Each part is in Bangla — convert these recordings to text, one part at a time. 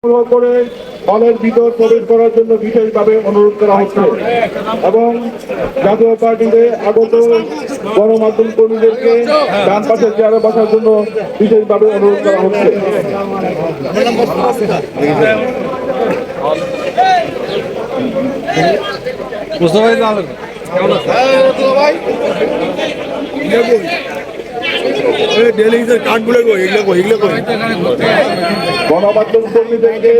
সংগ্রহ করে হলের ভিতর প্রবেশ করার জন্য বিশেষভাবে অনুরোধ করা হচ্ছে। এবং জাতীয় পার্টিতে আগত গণমাধ্যম কর্মীদেরকে ডান পাশের চেয়ারে বসার জন্য বিশেষভাবে অনুরোধ করা হচ্ছে। কাঠগুলো এগুলো এগুলো গণমাধ্যম কর্মীদেরকে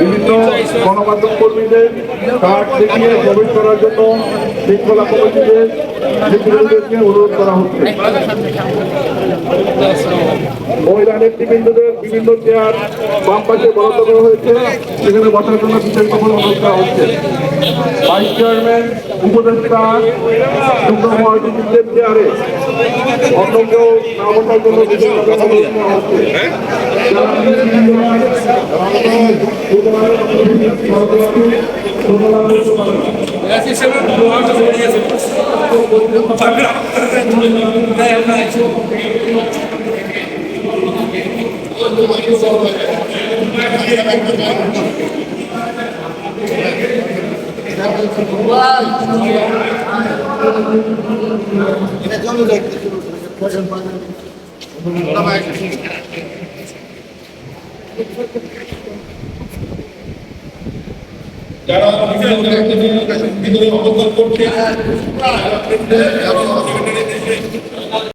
বিভিন্ন গণমাধ্যম কর্মীদের কার্ড দেখিয়ে প্রবেশ করার জন্য শৃঙ্খলা কমিটিদের অনুরোধ করা হচ্ছে মহিলা বিভিন্ন চেয়ার বাম পাশে হয়েছে। সেখানে বসার জন্য বিশেষভাবে অনুরোধ করা হচ্ছে। ভাইস চেয়ারম্যান উপদেষ্টা যুগ্ম মহাসচিবদের চেয়ারে অন্য জন্য বিশেষভাবে যারা বিভিন্ন দায়িত্ব নিয়ে ভিতরে অবস্থান করছে।